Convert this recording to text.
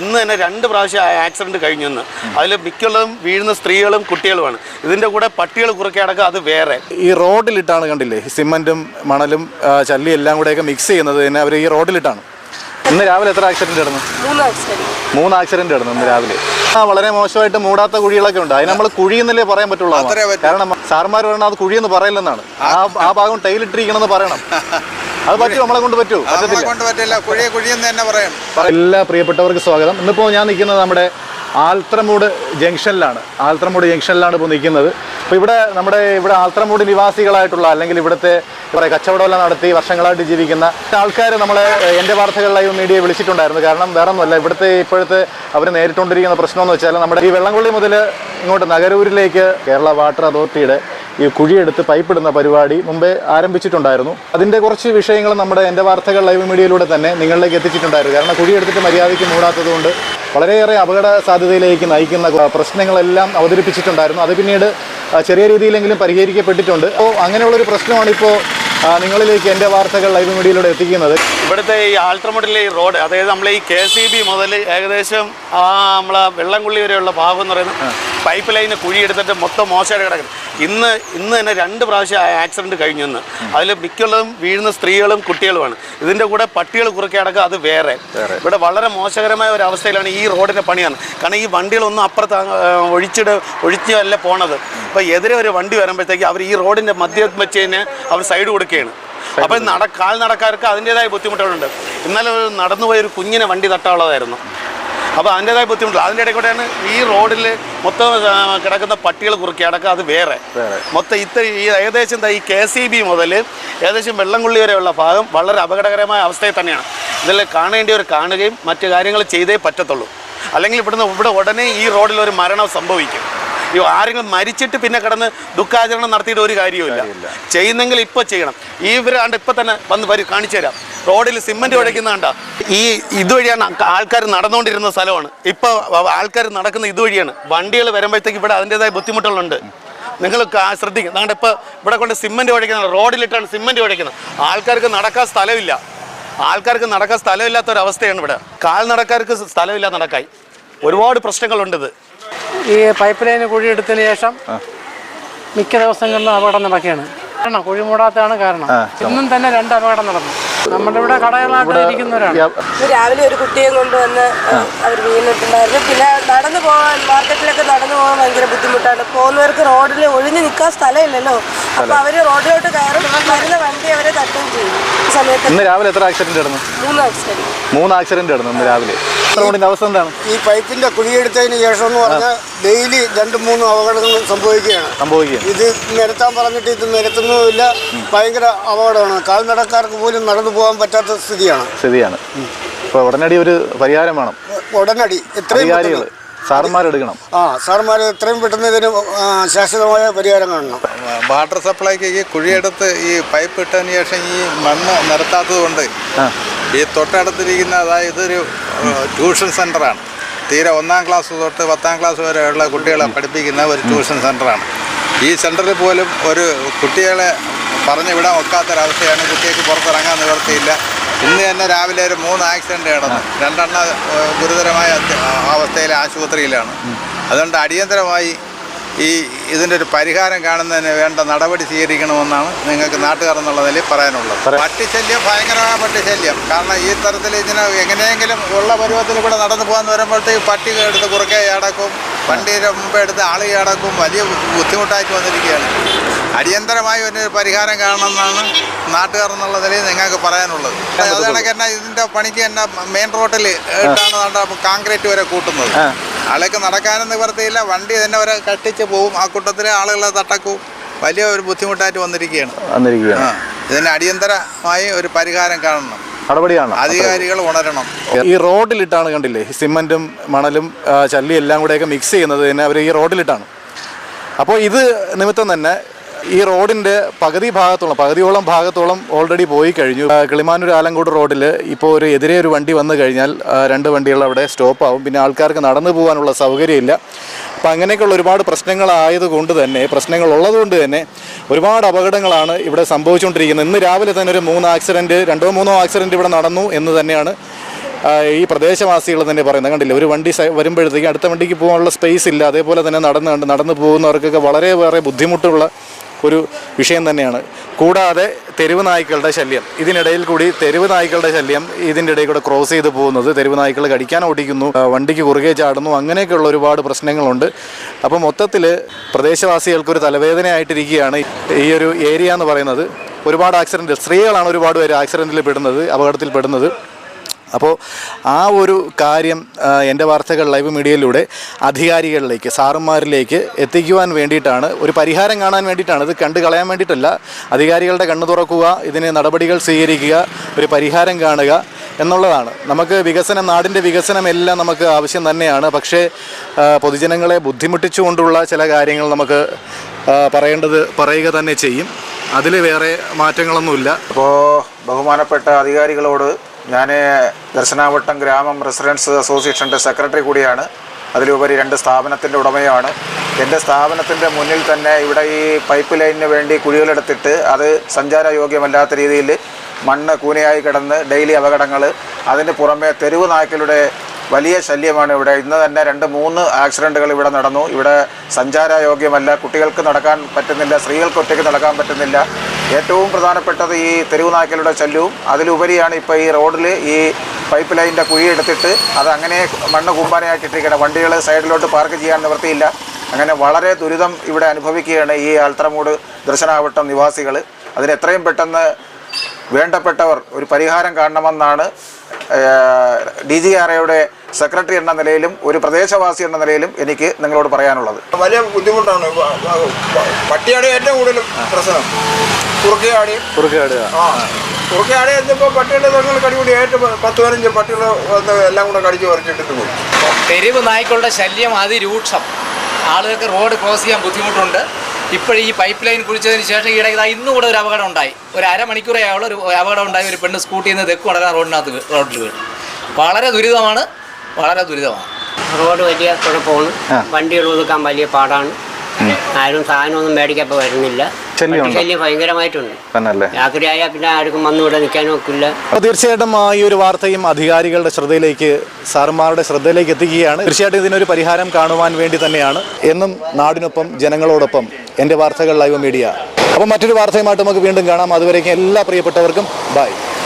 ഇന്ന് തന്നെ രണ്ട് പ്രാവശ്യം ആക്സിഡന്റ് കഴിഞ്ഞെന്ന് അതിൽ മിക്കുള്ളതും വീഴുന്ന സ്ത്രീകളും കുട്ടികളുമാണ്. ഇതിന്റെ കൂടെ പട്ടികൾ കുറുക്കെ അടക്കം അത് വേറെ. ഈ റോഡിലിട്ടാണ് കണ്ടില്ലേ? സിമെന്റും സിമന്റും മണലും ചല്ലി ചല്ലിയും എല്ലാം കൂടെയൊക്കെ മിക്സ് ചെയ്യുന്നത് തന്നെ അവർ ഈ റോഡിലിട്ടാണ്. ഇന്ന് രാവിലെ എത്ര ആക്സിഡന്റ് ഇടുന്നു? മൂന്ന് ആക്സിഡന്റ് മൂന്ന് ആക്സിഡന്റ് നടന്നു ഇന്ന് രാവിലെ. ആ വളരെ മോശമായിട്ട് മൂടാത്ത കുഴികളൊക്കെ ഉണ്ട്. അതിന് നമ്മൾ കുഴിയെന്നല്ലേ പറയാൻ പറ്റുള്ളൂ കാരണം സാർമാർ പറയണം അത് കുഴിയെന്ന് പറയില്ലെന്നാണ് ആ ആ ഭാഗം ടൈലിട്ടിരിക്കണമെന്ന് പറയണം. അത് പറ്റും നമ്മളെ കൊണ്ട് പറ്റുമോ നമ്മളെ പറ്റത്തില്ല. കൊണ്ട് പറ്റില്ല. കുഴിയെ കുഴിയെന്ന് തന്നെ പറയാം. എല്ലാ പ്രിയപ്പെട്ടവർക്ക് സ്വാഗതം. ഇന്നിപ്പോ ഞാൻ നിൽക്കുന്നത് നമ്മുടെ ആൽത്രമൂട് ജംഗ്ഷനിലാണ്. ആൽത്രമൂട് ജംഗ്ഷനിലാണ് ഇപ്പോൾ നിൽക്കുന്നത്. അപ്പോൾ ഇവിടെ നമ്മുടെ ഇവിടെ ആൽത്രമൂട് നിവാസികളായിട്ടുള്ള അല്ലെങ്കിൽ ഇവിടുത്തെ കുറേ കച്ചവടമെല്ലാം നടത്തി വർഷങ്ങളായിട്ട് ജീവിക്കുന്ന ആൾക്കാർ നമ്മളെ എന്റെ വാർത്തകളിലായി മീഡിയ വിളിച്ചിട്ടുണ്ടായിരുന്നു. കാരണം വേറെ ഒന്നുമല്ല ഇവിടുത്തെ ഇപ്പോഴത്തെ അവർ നേരിട്ടുകൊണ്ടിരിക്കുന്ന പ്രശ്നം എന്ന് വെച്ചാൽ നമ്മുടെ ഈ വെള്ളംകൊള്ളി മുതൽ ഇങ്ങോട്ട് നഗരൂരിലേക്ക് കേരള വാട്ടർ അതോറിറ്റിയുടെ ഈ കുഴിയെടുത്ത് പൈപ്പിടുന്ന പരിപാടി മുമ്പേ ആരംഭിച്ചിട്ടുണ്ടായിരുന്നു. അതിന്റെ കുറച്ച് വിഷയങ്ങൾ നമ്മുടെ എന്റെ വാർത്തകൾ ലൈവ് മീഡിയയിലൂടെ തന്നെ നിങ്ങളിലേക്ക് എത്തിച്ചിട്ടുണ്ടായിരുന്നു. കാരണം കുഴിയെടുത്തിട്ട് മര്യാദയ്ക്ക് മൂടാത്തതുകൊണ്ട് വളരെയേറെ അപകട സാധ്യതയിലേക്ക് നയിക്കുന്ന പ്രശ്നങ്ങളെല്ലാം അവതരിപ്പിച്ചിട്ടുണ്ടായിരുന്നു. അത് പിന്നീട് ചെറിയ രീതിയിലെങ്കിലും പരിഹരിക്കപ്പെട്ടിട്ടുണ്ട്. അപ്പോൾ അങ്ങനെയുള്ളൊരു പ്രശ്നമാണ് ഇപ്പോൾ നിങ്ങളിലേക്ക് എന്റെ വാർത്തകൾ ലൈവ് മീഡിയയിലൂടെ എത്തിക്കുന്നത്. ഇവിടുത്തെ ഈ ആൾട്രമോട്ടിലെ ഈ റോഡ് അതായത് നമ്മളെ ഈ കെ സി ബി മുതൽ ഏകദേശം നമ്മളെ വെള്ളംകുള്ളി വരെയുള്ള ഭാഗം എന്ന് പറയുന്നത് പൈപ്പ് ലൈന് കുഴിയെടുത്തിട്ട് മൊത്തം മോശമായിട്ട് കിടക്കുന്നത് ഇന്ന് ഇന്ന് തന്നെ രണ്ട് പ്രാവശ്യം ആക്സിഡന്റ് കഴിഞ്ഞു ഇന്ന്. അതിൽ മിക്കുള്ളതും വീഴുന്ന സ്ത്രീകളും കുട്ടികളുമാണ്. ഇതിന്റെ കൂടെ പട്ടികൾ കുറുക്കി അടക്കം അത് വേറെ. ഇവിടെ വളരെ മോശകരമായ ഒരു അവസ്ഥയിലാണ് ഈ റോഡിന്റെ പണിയാണ് കാരണം ഈ വണ്ടികളൊന്നും അപ്പുറത്ത് ഒഴിച്ചിട് ഒഴിച്ചല്ല പോണത്. അപ്പോൾ എതിരെ ഒരു വണ്ടി വരുമ്പോഴത്തേക്ക് അവർ ഈ റോഡിന്റെ മധ്യം വെച്ച് അവർ സൈഡ് കൊടുക്കുകയാണ്. അപ്പോൾ നട കാൽ നടക്കാർക്ക് അതിന്റെതായ ബുദ്ധിമുട്ടുകളുണ്ട്. ഇന്നലെ നടന്നുപോയ ഒരു കുഞ്ഞിനെ വണ്ടി തട്ടാനുള്ളതായിരുന്നു. അപ്പോൾ അതിന്റെതായ ബുദ്ധിമുട്ടില്ല അതിന്റെ ഇടയ്ക്കൂടെയാണ് കൂടെയാണ് ഈ റോഡിൽ മൊത്തം കിടക്കുന്ന പട്ടികൾ കുറുക്കി. അടക്കം അത് വേറെ. മൊത്തം ഇത്ര ഈ ഏകദേശം എന്താ ഈ കെ സി ബി മുതൽ ഏകദേശം വെള്ളംകുള്ളി വരെയുള്ള ഭാഗം വളരെ അപകടകരമായ അവസ്ഥയിൽ തന്നെയാണ്. ഇതിൽ കാണേണ്ടിയവർ കാണുകയും മറ്റു കാര്യങ്ങൾ ചെയ്തേ പറ്റത്തുള്ളൂ. അല്ലെങ്കിൽ ഇവിടുന്ന് ഇവിടെ ഉടനെ ഈ റോഡിൽ ഒരു മരണം സംഭവിക്കും. ഈ ആരെങ്കിലും മരിച്ചിട്ട് പിന്നെ കിടന്ന് ദുഃഖാചരണം നടത്തിയിട്ട് ഒരു കാര്യവുമില്ല. ചെയ്യുന്നെങ്കിൽ ഇപ്പോൾ ചെയ്യണം. ഈ ഇവരാണ്ട് ഇപ്പം തന്നെ വന്ന് വരും കാണിച്ചു തരാം. റോഡിൽ സിമെന്റ് കുഴയ്ക്കുന്ന കണ്ട. ഈ ഇതുവഴിയാണ് ആൾക്കാർ നടന്നുകൊണ്ടിരുന്ന സ്ഥലമാണ്. ഇപ്പോൾ ആൾക്കാർ നടക്കുന്ന ഇതുവഴിയാണ്. വണ്ടികൾ വരുമ്പോഴത്തേക്ക് ഇവിടെ അതിന്റെതായ ബുദ്ധിമുട്ടുകളുണ്ട്. നിങ്ങൾ ശ്രദ്ധിക്കും നിങ്ങളുടെ ഇപ്പോൾ ഇവിടെ കൊണ്ട് സിമെന്റ് കുഴയ്ക്കുന്നത് റോഡിലിട്ടാണ് സിമെന്റ് കുഴയ്ക്കുന്നത് ആൾക്കാർക്ക് നടക്കാൻ സ്ഥലമില്ല. ആൾക്കാർക്ക് നടക്കാൻ സ്ഥലമില്ലാത്ത ഒരു അവസ്ഥയാണ് ഇവിടെ. കാൽ നടക്കാർക്ക് സ്ഥലമില്ല നടക്കായി ഒരുപാട് പ്രശ്നങ്ങളുണ്ട് ഇത്. ഈ പൈപ്പ് ലൈന് കുഴിയെടുത്തതിന് ശേഷം മിക്ക ദിവസങ്ങളിലും അപകടം നടക്കുകയാണ്. കാരണം കുഴി മൂടാത്തതാണ് കാരണം. ഇന്നും തന്നെ രണ്ട് അപകടം നടന്നു. നമ്മുടെ ഇവിടെ കടകളായിട്ട് ഇരിക്കുന്നവരാണ്. ഇന്ന് രാവിലെ ഒരു കുട്ടിയെ കൊണ്ടുവന്ന് അവർ വീണിട്ടുണ്ടായിരുന്നു. പിന്നെ നടന്നു പോകാൻ മാർക്കറ്റിലൊക്കെ നടന്നു പോകാൻ ഭയങ്കര ബുദ്ധിമുട്ടാണ്. പോകുന്നവർക്ക് റോഡിൽ ഒഴിഞ്ഞു നിൽക്കാൻ സ്ഥലമില്ലല്ലോ. അപ്പൊ അവർ റോഡിലോട്ട് കയറും. വരുന്ന വണ്ടി അവരെ തട്ടുകയും ചെയ്യും. ഈ സമയത്ത് ഇന്ന് രാവിലെ എത്ര ആക്സിഡന്റ് നടന്നു? മൂന്ന് ആക്സിഡന്റ് മൂന്ന് ആക്സിഡന്റ് നടന്നു ഇന്ന് രാവിലെ. റോഡിന്റെ അവസ്ഥ എന്താണ്? ഈ പൈപ്പിന്റെ കുഴിയെടുത്തതിന് ശേഷം എന്ന് പറഞ്ഞാൽ ഡെയിലി രണ്ടും മൂന്നും അപകടങ്ങൾ സംഭവിക്കുകയാണ്. സംഭവിക്കുക ഇത് നിരത്താൻ പറഞ്ഞിട്ട് ഇത് നിരത്തുന്നുമില്ല. ഭയങ്കര അപകടമാണ്. കാൽനടക്കാർക്ക് പോലും നടന്നു പോകാൻ പറ്റാത്ത സ്ഥിതിയാണ്. സ്ഥിതിയാണ്. ഉടനടി ഒരു പരിഹാരം വേണം. ഉടനടി. എത്രയും അധികാരികൾ പെട്ടെന്ന് സാറന്മാരെടുക്കണം. ആ സാർമാർ എത്രയും പെട്ടെന്ന് ഇതിന് ശാശ്വതമായ പരിഹാരം കാണണം. വാട്ടർ സപ്ലൈക്ക് ഈ കുഴിയെടുത്ത് ഈ പൈപ്പ് ഇട്ടതിന് ശേഷം ഈ മണ്ണ് നിരത്താത്തത് കൊണ്ട് ഈ തൊട്ടടുത്തിരിക്കുന്ന അതായത് ഇതൊരു ട്യൂഷൻ സെന്ററാണ് തീരെ ഒന്നാം ക്ലാസ് തൊട്ട് പത്താം ക്ലാസ് വരെയുള്ള കുട്ടികളെ പഠിപ്പിക്കുന്ന ഒരു ട്യൂഷൻ സെന്ററാണ് ഈ സെന്ററിൽ പോലും ഒരു കുട്ടികളെ പറഞ്ഞു വിടാൻ ഒക്കാത്തൊരവസ്ഥയാണ് കുട്ടികൾക്ക് പുറത്തിറങ്ങാൻ നിവർത്തിയില്ല ഇന്ന് തന്നെ രാവിലെ ഒരു മൂന്ന് ആക്സിഡന്റ് നടന്നു. രണ്ടെണ്ണം ഗുരുതരമായ അവസ്ഥയിൽ ആശുപത്രിയിലാണ്. അതുകൊണ്ട് അടിയന്തരമായി ഈ ഇതിന്റെ ഒരു പരിഹാരം കാണുന്നതിന് വേണ്ട നടപടി സ്വീകരിക്കണമെന്നാണ് നിങ്ങൾക്ക് നാട്ടുകാർ എന്നുള്ള നിലയിൽ പറയാനുള്ളത്. പട്ടിശല്യം ഭയങ്കരമായ പട്ടിശല്യം. കാരണം ഈ തരത്തിൽ ഇതിനെ എങ്ങനെയെങ്കിലും ഉള്ള പരുവത്തിൽ ഇവിടെ നടന്നു പോകാൻ വരുമ്പോഴത്തേക്ക് പട്ടി എടുത്ത് കുറുക്കെ അടക്കും വണ്ടിയുടെ മുമ്പ് എടുത്ത് ആളുകൾ അടക്കും വലിയ ബുദ്ധിമുട്ടായിട്ട് വന്നിരിക്കുകയാണ്. അടിയന്തരമായി ഒരു പരിഹാരം കാണണമെന്നാണ് നാട്ടുകാർ എന്നുള്ള നിലയിൽ നിങ്ങൾക്ക് പറയാനുള്ളത്. അത് കണക്ക് തന്നെ ഇതിന്റെ പണിക്ക് തന്നെ മെയിൻ റോഡിൽ ഇട്ടാണ് കോൺക്രീറ്റ് വരെ കൂട്ടുന്നത്. ആളേക്ക് നടക്കാനും നിവർത്തിയില്ല. വണ്ടി തന്നെ വരെ കട്ടിച്ച് പോവും. ആ കൂട്ടത്തിൽ ആളുകളെ തട്ടക്കും. വലിയ ഒരു ബുദ്ധിമുട്ടായിട്ട് വന്നിരിക്കുകയാണ്. വന്നിരിക്കുകയാണ്. ഇതിന് അടിയന്തരമായി ഒരു പരിഹാരം കാണണം. നടപടിയാണ് അധികാരികൾ ഉണരണം. ഈ റോഡിലിട്ടാണ് കണ്ടില്ലേ സിമെന്റും മണലും ചല്ലിയും എല്ലാം കൂടെയൊക്കെ മിക്സ് ചെയ്യുന്നത് തന്നെ അവർ ഈ റോഡിലിട്ടാണ്. അപ്പോൾ ഇത് നിമിത്തം തന്നെ ഈ റോഡിന്റെ പകുതി ഭാഗത്തോളം പകുതിയോളം ഭാഗത്തോളം ഓൾറെഡി പോയി കഴിഞ്ഞു. കിളിമാനൂർ ആലങ്കോട് റോഡിൽ ഇപ്പോൾ ഒരു എതിരെ ഒരു വണ്ടി വന്നു കഴിഞ്ഞാൽ രണ്ട് വണ്ടികൾ അവിടെ സ്റ്റോപ്പ് ആവും. പിന്നെ ആൾക്കാർക്ക് നടന്നു പോകാനുള്ള സൗകര്യമില്ല. അപ്പം അങ്ങനെയൊക്കെയുള്ള ഒരുപാട് പ്രശ്നങ്ങളായതുകൊണ്ട് തന്നെ പ്രശ്നങ്ങൾ ഉള്ളതുകൊണ്ട് തന്നെ ഒരുപാട് അപകടങ്ങളാണ് ഇവിടെ സംഭവിച്ചുകൊണ്ടിരിക്കുന്നത്. ഇന്ന് രാവിലെ തന്നെ ഒരു മൂന്ന് ആക്സിഡന്റ് രണ്ടോ മൂന്നോ ആക്സിഡന്റ് ഇവിടെ നടന്നു എന്ന് തന്നെയാണ് ഈ പ്രദേശവാസികൾ തന്നെ പറയുന്നത്. കണ്ടില്ല? ഒരു വണ്ടി വരുമ്പോഴത്തേക്ക് അടുത്ത വണ്ടിക്ക് പോകാനുള്ള സ്പേസ് ഇല്ല. അതേപോലെ തന്നെ നടന്നുകൊണ്ട് നടന്നു പോകുന്നവർക്കൊക്കെ വളരെ വേറെ ബുദ്ധിമുട്ടുള്ള ഒരു വിഷയം തന്നെയാണ്. കൂടാതെ തെരുവ് നായ്ക്കളുടെ ശല്യം. ഇതിനിടയിൽ കൂടി തെരുവ് നായ്ക്കളുടെ ശല്യം ഇതിന്റെ ഇടയിൽ കൂടെ ക്രോസ് ചെയ്ത് പോകുന്നത് തെരുവ് നായ്ക്കൾ കടിക്കാൻ ഓടിക്കുന്നു വണ്ടിക്ക് കുറുകെ ചാടുന്നു അങ്ങനെയൊക്കെയുള്ള ഒരുപാട് പ്രശ്നങ്ങളുണ്ട്. അപ്പോൾ മൊത്തത്തിൽ പ്രദേശവാസികൾക്കൊരു തലവേദനയായിട്ടിരിക്കുകയാണ് ഈ ഒരു ഏരിയ എന്ന് പറയുന്നത്. ഒരുപാട് ആക്സിഡന്റ് സ്ത്രീകളാണ് ഒരുപാട് പേര് ആക്സിഡന്റിൽ പെടുന്നത് അപകടത്തിൽ പെടുന്നത്. അപ്പോൾ ആ ഒരു കാര്യം എന്റെ വാർത്തകൾ ലൈവ് മീഡിയയിലൂടെ അധികാരികളിലേക്ക് സാറന്മാരിലേക്ക് എത്തിക്കുവാൻ വേണ്ടിയിട്ടാണ് ഒരു പരിഹാരം കാണാൻ വേണ്ടിയിട്ടാണ്. ഇത് കണ്ടു കളയാൻ വേണ്ടിയിട്ടല്ല. അധികാരികളുടെ കണ്ണു തുറക്കുക ഇതിന് നടപടികൾ സ്വീകരിക്കുക ഒരു പരിഹാരം കാണുക എന്നുള്ളതാണ്. നമുക്ക് വികസനം നാടിന്റെ വികസനം എല്ലാം നമുക്ക് ആവശ്യം തന്നെയാണ്. പക്ഷേ പൊതുജനങ്ങളെ ബുദ്ധിമുട്ടിച്ചുകൊണ്ടുള്ള ചില കാര്യങ്ങൾ നമുക്ക് പറയേണ്ടത് പറയുക തന്നെ ചെയ്യും. അതിൽ വേറെ മാറ്റങ്ങളൊന്നുമില്ല. അപ്പോൾ ബഹുമാനപ്പെട്ട അധികാരികളോട് ഞാൻ ദർശനാവട്ടം ഗ്രാമം റെസിഡൻസ് അസോസിയേഷന്റെ സെക്രട്ടറി കൂടിയാണ്. അതിലുപരി രണ്ട് സ്ഥാപനത്തിന്റെ ഉടമയാണ് എന്റെ സ്ഥാപനത്തിന്റെ മുന്നിൽ തന്നെ ഇവിടെ ഈ പൈപ്പ് ലൈനിന് വേണ്ടി കുഴികളെടുത്തിട്ട് അത് സഞ്ചാരയോഗ്യമല്ലാത്ത രീതിയിൽ മണ്ണ് കൂനയായി കിടന്ന് ഡെയിലി അപകടങ്ങൾ അതിന് പുറമെ തെരുവ് നായ്ക്കളുടെ വലിയ ശല്യമാണ് ഇവിടെ. ഇന്ന് തന്നെ രണ്ട് മൂന്ന് ആക്സിഡന്റുകൾ ഇവിടെ നടന്നു. ഇവിടെ സഞ്ചാരയോഗ്യമല്ല. കുട്ടികൾക്ക് നടക്കാൻ പറ്റുന്നില്ല സ്ത്രീകൾക്ക് ഒറ്റയ്ക്ക് നടക്കാൻ പറ്റുന്നില്ല. ഏറ്റവും പ്രധാനപ്പെട്ടത് ഈ തെരുവുനായ്ക്കലുടെ ശല്യവും. അതിലുപരിയാണ് ഇപ്പോൾ ഈ റോഡിൽ ഈ പൈപ്പ് ലൈനിന്റെ കുഴി എടുത്തിട്ട് അത് അങ്ങനെ മണ്ണ് കൂമ്പാനയാക്കിയിട്ടിരിക്കുകയാണ്. വണ്ടികൾ സൈഡിലോട്ട് പാർക്ക് ചെയ്യാൻ നിവൃത്തിയില്ല. അങ്ങനെ വളരെ ദുരിതം ഇവിടെ അനുഭവിക്കുകയാണ് ഈ ആൽത്തറമൂട് ദർശനാവട്ടം നിവാസികൾ. അതിന് എത്രയും പെട്ടെന്ന് വേണ്ടപ്പെട്ടവർ ഒരു പരിഹാരം കാണണമെന്നാണ് ഡി ജി ആർ സെക്രട്ടറി എന്ന നിലയിലും ഒരു പ്രദേശവാസി എന്ന നിലയിലും എനിക്ക് നിങ്ങളോട് പറയാനുള്ളത്. വലിയ ബുദ്ധിമുട്ടാണ്. പട്ടിയാണ് ഏറ്റവും കൂടുതൽ പ്രശ്നം. കുറുക്കയാടി. കുറുക്കയാട് ആ. കുറുക്കയാടി എന്നിപ്പോൾ പട്ടിയുടെ തങ്ങൾ കടികൂടി. ഏറ്റവും പത്ത് പതിനഞ്ച് പട്ടികൾ എല്ലാം കൂടെ കടിച്ചു പറിച്ചിട്ടിട്ട് പോയി തെരുവ് നായ്ക്കളുടെ ശല്യം അതിരൂക്ഷം. ആളുകൾക്ക് റോഡ് ക്രോസ് ചെയ്യാൻ ബുദ്ധിമുട്ടുണ്ട്. ഇപ്പോഴും ഈ പൈപ്പ് ലൈൻ കുഴിച്ചതിന് ശേഷം ഈയിടെ ഇതാ ഇന്നും കൂടെ ഒരു അപകടം ഉണ്ടായി. ഒരു അരമണിക്കൂറേ ആവുള്ള. ഒരു അപകടം ഉണ്ടായി. ഒരു പെണ്ണ് സ്കൂട്ടിയിൽ നിന്ന് തെക്ക് കൊണ്ടുവരാൻ റോഡിനകത്ത് റോഡിൽ വീട് വളരെ ദുരിതമാണ്. വളരെ ദുരിതമാണ് റോഡ് വലിയ കുഴപ്പമാണ്. വണ്ടികൾ ഒതുക്കാൻ വലിയ പാടാണ്. ആരും സാധനമൊന്നും മേടിക്കാൻ ഇപ്പോൾ വരുന്നില്ല ശല്യം ഭയങ്കരമായിട്ടുണ്ട്. രാത്രിയായാൽ പിന്നെ ആർക്കും വന്ന് ഇവിടെ നിൽക്കാനും ഒക്കില്ല. അപ്പോൾ തീർച്ചയായിട്ടും ആ ഈ ഒരു വാർത്തയും അധികാരികളുടെ ശ്രദ്ധയിലേക്ക് സാറുമാരുടെ ശ്രദ്ധയിലേക്ക് എത്തിക്കുകയാണ്. തീർച്ചയായിട്ടും ഇതിനൊരു പരിഹാരം കാണുവാൻ വേണ്ടി തന്നെയാണ്. എന്നും നാടിനൊപ്പം ജനങ്ങളോടൊപ്പം എന്റെ വാർത്തകൾ ലൈവ് മീഡിയ. അപ്പോൾ മറ്റൊരു വാർത്തയുമായിട്ട് നമുക്ക് വീണ്ടും കാണാം. അതുവരേക്കും എല്ലാ പ്രിയപ്പെട്ടവർക്കും ബൈ.